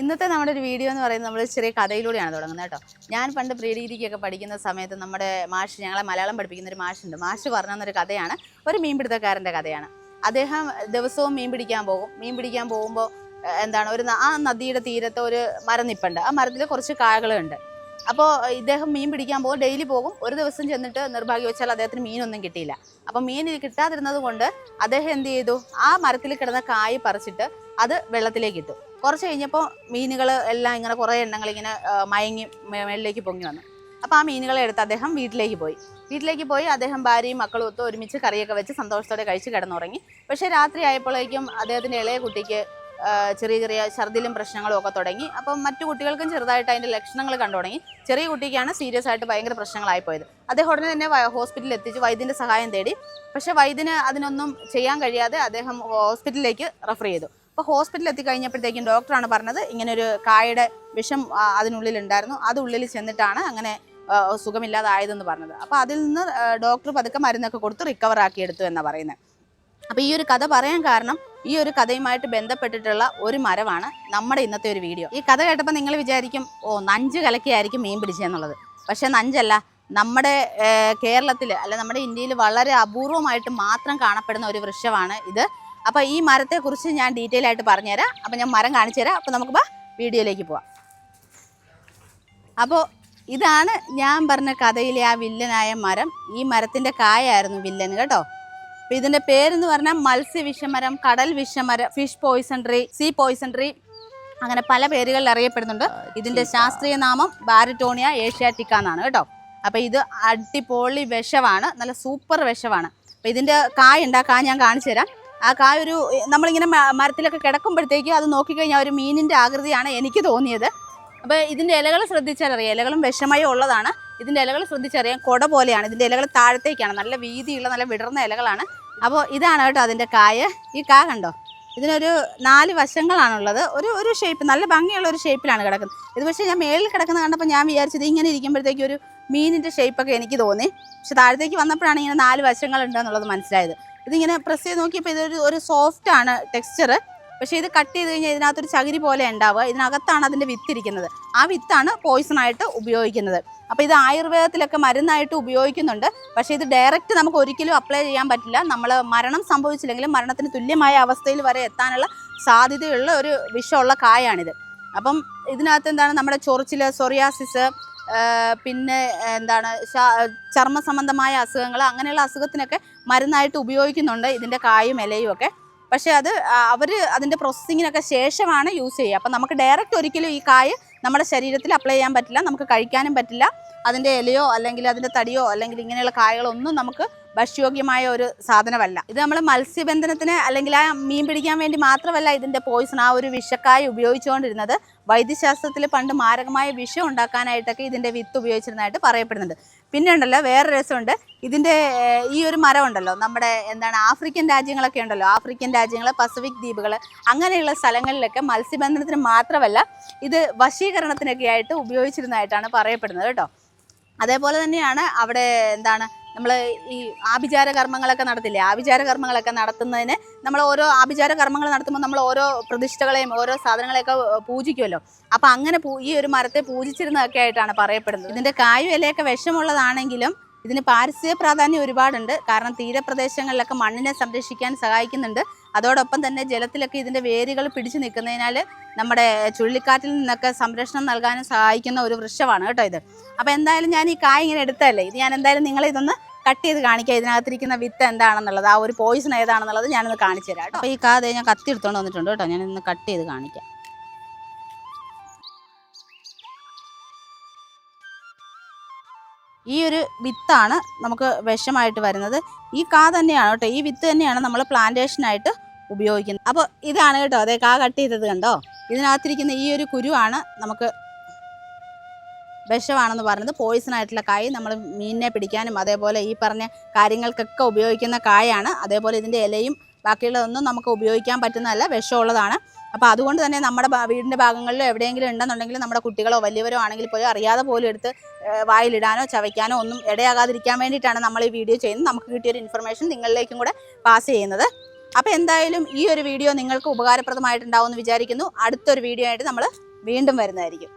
ഇന്നത്തെ നമ്മുടെ ഒരു വീഡിയോ എന്ന് പറയുന്നത് നമ്മൾ ചെറിയ കഥയിലൂടെയാണ് തുടങ്ങുന്നത് കേട്ടോ. ഞാൻ പണ്ട് പ്രീ ഡിഗ്രിക്കൊക്കെ പഠിക്കുന്ന സമയത്ത് നമ്മുടെ മാഷ് ഞങ്ങളെ മലയാളം പഠിപ്പിക്കുന്ന ഒരു മാഷുണ്ട്. മാഷ് പറഞ്ഞു തന്നൊരു കഥയാണ്. ഒരു മീൻപിടുത്തക്കാരന്റെ കഥയാണ്. അദ്ദേഹം ദിവസവും മീൻ പിടിക്കാൻ പോകും. മീൻ പിടിക്കാൻ പോകുമ്പോൾ എന്താണ് ഒരു ആ നദിയുടെ തീരത്ത് ഒരു മരം നിപ്പുണ്ട്. ആ മരത്തിൽ കുറച്ച് കായകളുണ്ട്. അപ്പോൾ ഇദ്ദേഹം മീൻ പിടിക്കാൻ പോകും. ഡെയിലി പോകും. ഒരു ദിവസം ചെന്നിട്ട് നിർഭാഗ്യവശാൽ അദ്ദേഹത്തിന് മീനൊന്നും കിട്ടിയില്ല. അപ്പോൾ മീൻ കിട്ടാതിരുന്നത് കൊണ്ട് അദ്ദേഹം എന്ത് ചെയ്തു? ആ മരത്തിൽ കിടന്ന കായ് പറിച്ചിട്ട് അത് വെള്ളത്തിലേക്ക് ഇട്ടു. കുറച്ച് കഴിഞ്ഞപ്പോൾ മീനുകൾ എല്ലാം ഇങ്ങനെ കുറേ എണ്ണങ്ങൾ ഇങ്ങനെ മയങ്ങി മേളിലേക്ക് പൊങ്ങി വന്നു. അപ്പോൾ ആ മീനുകളെ എടുത്ത് അദ്ദേഹം വീട്ടിലേക്ക് പോയി. വീട്ടിലേക്ക് പോയി അദ്ദേഹം ഭാര്യയും മക്കളും ഒത്ത് ഒരുമിച്ച് കറിയൊക്കെ വെച്ച് സന്തോഷത്തോടെ കഴിച്ച് കിടന്നുറങ്ങി. പക്ഷേ രാത്രി ആയപ്പോഴേക്കും അദ്ദേഹത്തിന്റെ ഇളയ കുട്ടിക്ക് ചെറിയ ചെറിയ ഛർദിലും പ്രശ്നങ്ങളും ഒക്കെ തുടങ്ങി. അപ്പം മറ്റു കുട്ടികൾക്കും ചെറുതായിട്ട് അതിന്റെ ലക്ഷണങ്ങൾ കണ്ടു തുടങ്ങി. ചെറിയ കുട്ടിക്കാണ് സീരിയസ് ആയിട്ട് ഭയങ്കര പ്രശ്നങ്ങളായി പോയത്. അദ്ദേഹം ഉടനെ തന്നെ ഹോസ്പിറ്റലിൽ എത്തിച്ച്. വൈദ്യന്റെ സഹായം തേടി. പക്ഷേ വൈദ്യന് അതിനൊന്നും ചെയ്യാൻ കഴിയാതെ അദ്ദേഹം ഹോസ്പിറ്റലിലേക്ക് റെഫർ ചെയ്തു. അപ്പോൾ ഹോസ്പിറ്റലിൽ എത്തിക്കഴിഞ്ഞപ്പോഴത്തേക്കും ഡോക്ടറാണ് പറഞ്ഞത് ഇങ്ങനെ ഒരു കായയുടെ വിഷം അതിനുള്ളിൽ ഉണ്ടായിരുന്നു. അത് ഉള്ളിൽ ചെന്നിട്ടാണ് അങ്ങനെ സുഖമില്ലാതായതെന്ന് പറഞ്ഞത്. അപ്പോൾ അതിൽ നിന്ന് ഡോക്ടർ പതുക്കെ മരുന്നൊക്കെ കൊടുത്ത് റിക്കവർ ആക്കി എടുത്തു എന്നാണ് പറയുന്നത് അപ്പോൾ ഈ ഒരു കഥ പറയാൻ കാരണം ഈ ഒരു കഥയുമായിട്ട് ബന്ധപ്പെട്ടിട്ടുള്ള ഒരു മരമാണ് നമ്മുടെ ഇന്നത്തെ ഒരു വീഡിയോ. ഈ കഥ കേട്ടപ്പോൾ നിങ്ങൾ വിചാരിക്കും ഓ നഞ്ച് കലക്കിയായിരിക്കും മീൻ പിടിച്ചതെന്നുള്ളത് പക്ഷേ നഞ്ചല്ല നമ്മുടെ കേരളത്തിൽ അല്ല നമ്മുടെ ഇന്ത്യയിൽ വളരെ അപൂർവമായിട്ട് മാത്രം കാണപ്പെടുന്ന ഒരു വൃക്ഷമാണ് ഇത്. അപ്പോൾ ഈ മരത്തെക്കുറിച്ച് ഞാൻ ഡീറ്റെയിൽ ആയിട്ട് പറഞ്ഞുതരാം. അപ്പോൾ ഞാൻ മരം കാണിച്ചു തരാം അപ്പോൾ നമുക്ക് വീഡിയോയിലേക്ക് പോവാം. അപ്പോൾ ഇതാണ് ഞാൻ പറഞ്ഞ കഥയിലെ ആ വില്ലനായ മരം. ഈ മരത്തിന്റെ കായായിരുന്നു വില്ലൻ കേട്ടോ. അപ്പം ഇതിന്റെ പേരെന്ന് പറഞ്ഞാൽ മത്സ്യ വിഷമരം കടൽ വിഷമരം fish poison tree sea poison tree അങ്ങനെ പല പേരുകളിൽ അറിയപ്പെടുന്നുണ്ട്. ഇതിന്റെ ശാസ്ത്രീയ നാമം ബാരിറ്റോണിയ ഏഷ്യാറ്റിക്ക എന്നാണ് കേട്ടോ. അപ്പോൾ ഇത് അടിപൊളി വിഷമാണ്. നല്ല സൂപ്പർ വിഷമാണ്. അപ്പോൾ ഇതിന്റെ കായ ഉണ്ട് ആ കായ ഞാൻ കാണിച്ചു തരാം ആ കായ ഒരു നമ്മളിങ്ങനെ മരത്തിലൊക്കെ കിടക്കുമ്പോഴത്തേക്ക് അത് നോക്കിക്കഴിഞ്ഞാൽ ഒരു മീനിന്റെ ആകൃതിയാണ് എനിക്ക് തോന്നിയത്. അപ്പോൾ ഇതിന്റെ ഇലകൾ ശ്രദ്ധിച്ചാലറിയാം ഇലകളും വിഷമയം ഉള്ളതാണ്. ഇതിന്റെ ഇലകൾ ശ്രദ്ധിച്ചറിയാം കുട പോലെയാണ്. ഇതിന്റെ ഇലകൾ താഴത്തേക്കാണ് നല്ല വീതിയുള്ള നല്ല വിടർന്ന ഇലകളാണ്. അപ്പോൾ ഇതാണ് കേട്ടോ അതിന്റെ കായ. ഈ കാ കണ്ടോ? ഇതിനൊരു നാല് വശങ്ങളാണുള്ളത്. ഒരു ഒരു ഷേപ്പ് നല്ല ഭംഗിയുള്ള ഒരു ഷേപ്പിലാണ് കിടക്കുന്നത്. ഇത് പക്ഷേ ഞാൻ മേളിൽ കിടക്കുന്ന കണ്ടപ്പോൾ ഞാൻ വിചാരിച്ചത് ഇങ്ങനെ ഇരിക്കുമ്പോഴത്തേക്ക് ഒരു മീനിന്റെ ഷേപ്പൊക്കെ എനിക്ക് തോന്നി. പക്ഷെ താഴത്തേക്ക് വന്നപ്പോഴാണ് ഇങ്ങനെ നാല് വശങ്ങളുണ്ടെന്നുള്ളത് മനസ്സിലായത്. ഇതിങ്ങനെ പ്രസ് ചെയ്ത് നോക്കിയപ്പോൾ ഇതൊരു ഒരു സോഫ്റ്റ് ആണ് ടെക്സ്ചർ പക്ഷേ ഇത് കട്ട് ചെയ്ത് കഴിഞ്ഞാൽ ഇതിനകത്തൊരു ചകിരി പോലെ ഉണ്ടാവുക. ഇതിനകത്താണ് അതിന്റെ വിത്തിരിക്കുന്നത് ആ വിത്താണ് പോയിസൺ ആയിട്ട് ഉപയോഗിക്കുന്നത്. അപ്പോൾ ഇത് ആയുർവേദത്തിലൊക്കെ മരുന്നായിട്ട് ഉപയോഗിക്കുന്നുണ്ട്. പക്ഷേ ഇത് ഡയറക്റ്റ് നമുക്ക് ഒരിക്കലും അപ്ലൈ ചെയ്യാൻ പറ്റില്ല. നമ്മൾ മരണം സംഭവിച്ചില്ലെങ്കിലും മരണത്തിന് തുല്യമായ അവസ്ഥയിൽ വരെ എത്താനുള്ള സാധ്യതയുള്ള ഒരു വിഷമുള്ള കായാണിത്. അപ്പം ഇതിനകത്ത് എന്താണ് നമ്മുടെ ചൊറിച്ചിൽ സൊറിയാസിസ് പിന്നെ എന്താണ് ചർമ്മ സംബന്ധമായ അസുഖങ്ങൾ അങ്ങനെയുള്ള അസുഖത്തിനൊക്കെ മരുന്നായിട്ട് ഉപയോഗിക്കുന്നുണ്ട് ഇതിന്റെ കായും ഇലയും ഒക്കെ. പക്ഷേ അത് അവർ അതിന്റെ പ്രോസസ്സിങ്ങിനൊക്കെ ശേഷമാണ് യൂസ് ചെയ്യുക. അപ്പം നമുക്ക് ഡയറക്റ്റ് ഒരിക്കലും ഈ കായ് നമ്മുടെ ശരീരത്തിൽ അപ്ലൈ ചെയ്യാൻ പറ്റില്ല നമുക്ക് കഴിക്കാനും പറ്റില്ല. അതിന്റെ ഇലയോ അല്ലെങ്കിൽ അതിന്റെ തടിയോ അല്ലെങ്കിൽ ഇങ്ങനെയുള്ള കായകളൊന്നും നമുക്ക് ഭക്ഷ്യയോഗ്യമായ ഒരു സാധനമല്ല. ഇത് നമ്മൾ മത്സ്യബന്ധനത്തിന് അല്ലെങ്കിൽ ആ മീൻ പിടിക്കാൻ വേണ്ടി മാത്രമല്ല ഇതിന്റെ പോയിസൺ ആ ഒരു വിഷക്കായി ഉപയോഗിച്ചുകൊണ്ടിരുന്നത്. വൈദ്യശാസ്ത്രത്തിൽ പണ്ട് മാരകമായ വിഷം ഉണ്ടാക്കാനായിട്ടൊക്കെ ഇതിന്റെ വിത്ത് ഉപയോഗിച്ചിരുന്നതായിട്ട് പറയപ്പെടുന്നുണ്ട്. പിന്നെ ഉണ്ടല്ലോ വേറെ രസമുണ്ട്. ഇതിന്റെ ഈ ഒരു മരം ഉണ്ടല്ലോ നമ്മുടെ എന്താണ് ആഫ്രിക്കൻ രാജ്യങ്ങളൊക്കെ ഉണ്ടല്ലോ ആഫ്രിക്കൻ രാജ്യങ്ങൾ പസഫിക് ദ്വീപുകൾ അങ്ങനെയുള്ള സ്ഥലങ്ങളിലൊക്കെ മത്സ്യബന്ധനത്തിന് മാത്രമല്ല ഇത് വശീകരണത്തിനൊക്കെ ആയിട്ട് ഉപയോഗിച്ചിരുന്നതായിട്ടാണ് പറയപ്പെടുന്നത് കേട്ടോ. അതേപോലെ തന്നെയാണ് അവിടെ എന്താണ് നമ്മൾ ഈ ആഭിചാര കർമ്മങ്ങളൊക്കെ നടത്തില്ലേ? ആഭിചാര കർമ്മങ്ങളൊക്കെ നടത്തുന്നതിന് നമ്മൾ ഓരോ ആഭിചാര കർമ്മങ്ങൾ നടത്തുമ്പോൾ നമ്മൾ ഓരോ പ്രതിഷ്ഠകളെയും ഓരോ സാധനങ്ങളെയൊക്കെ പൂജിക്കുമല്ലോ അപ്പോൾ അങ്ങനെ ഈ ഒരു മരത്തെ പൂജിച്ചിരുന്നതൊക്കെ ആയിട്ടാണ് പറയപ്പെടുന്നത്. ഇതിന്റെ കായും ഇലയൊക്കെ വിഷമുള്ളതാണെങ്കിലും ഇതിന് പാരിസ്ഥിതിക പ്രാധാന്യം ഒരുപാടുണ്ട്. കാരണം തീരപ്രദേശങ്ങളിലൊക്കെ മണ്ണിനെ സംരക്ഷിക്കാൻ സഹായിക്കുന്നുണ്ട്. അതോടൊപ്പം തന്നെ ജലത്തിലൊക്കെ ഇതിന്റെ വേരുകൾ പിടിച്ചു നിൽക്കുന്നതിനാൽ നമ്മുടെ ചുഴലിക്കാറ്റിൽ നിന്നൊക്കെ സംരക്ഷണം നൽകാനും സഹായിക്കുന്ന ഒരു വൃക്ഷമാണ് കേട്ടോ ഇത്. അപ്പോൾ എന്തായാലും ഞാൻ ഈ കായ ഇങ്ങനെ എടുത്തല്ലേ ഇത് ഞാൻ എന്തായാലും നിങ്ങളെ ഇതൊന്ന് കട്ട് ചെയ്ത് കാണിക്കുക ഇതിനകത്തിരിക്കുന്ന വിത്ത് എന്താണെന്നുള്ളത് ആ ഒരു പോയിസൺ ഏതാണെന്നുള്ളത് ഞാനൊന്ന് കാണിച്ചു തരാം കേട്ടോ. അപ്പോൾ ഈ കാതെ ഞാൻ കത്തി എടുത്തോണ്ട് വന്നിട്ടുണ്ട് കേട്ടോ. ഞാൻ ഇന്ന് കട്ട് ചെയ്ത് കാണിക്കാം. ഈ ഒരു വിത്താണ് നമുക്ക് വിഷമായിട്ട് വരുന്നത്. ഈ കാ തന്നെയാണ് കേട്ടോ ഈ വിത്ത് തന്നെയാണ് നമ്മൾ പ്ലാന്റേഷനായിട്ട് ഉപയോഗിക്കുന്നത്. അപ്പോൾ ഇതാണ് കേട്ടോ അതേ കാ കട്ട് ചെയ്തത് കണ്ടോ? ഇതിനകത്തിരിക്കുന്ന ഈ ഒരു കുരുവാണ് നമുക്ക് വിഷമാണെന്ന് പറഞ്ഞത് പോയിസൺ ആയിട്ടുള്ള കായ് നമ്മൾ മീനിനെ പിടിക്കാനും അതേപോലെ ഈ പറഞ്ഞ കാര്യങ്ങൾക്കൊക്കെ ഉപയോഗിക്കുന്ന കായാണ്. അതേപോലെ ഇതിന്റെ ഇലയും ബാക്കിയുള്ളതൊന്നും നമുക്ക് ഉപയോഗിക്കാൻ പറ്റുന്നതല്ല വിഷമുള്ളതാണ്. അപ്പോൾ അതുകൊണ്ട് തന്നെ നമ്മുടെ വീടിന്റെ ഭാഗങ്ങളിലോ എവിടെയെങ്കിലും ഉണ്ടെന്നുണ്ടെങ്കിൽ നമ്മുടെ കുട്ടികളോ വലിയവരോ ആണെങ്കിൽ പോലും അറിയാതെ പോലും എടുത്ത് വായിലിടാനോ ചവയ്ക്കാനോ ഒന്നും ഇടയാകാതിരിക്കാൻ വേണ്ടിയിട്ടാണ് നമ്മൾ ഈ വീഡിയോ ചെയ്യുന്നത്. നമുക്ക് കിട്ടിയൊരു ഇൻഫർമേഷൻ നിങ്ങളിലേക്കും കൂടെ പാസ് ചെയ്യുന്നത്. അപ്പോൾ എന്തായാലും ഈ ഒരു വീഡിയോ നിങ്ങൾക്ക് ഉപകാരപ്രദമായിട്ടുണ്ടാവും എന്ന് വിചാരിക്കുന്നു. അടുത്തൊരു വീഡിയോ ആയിട്ട് നമ്മൾ വീണ്ടും വരുന്നതായിരിക്കും.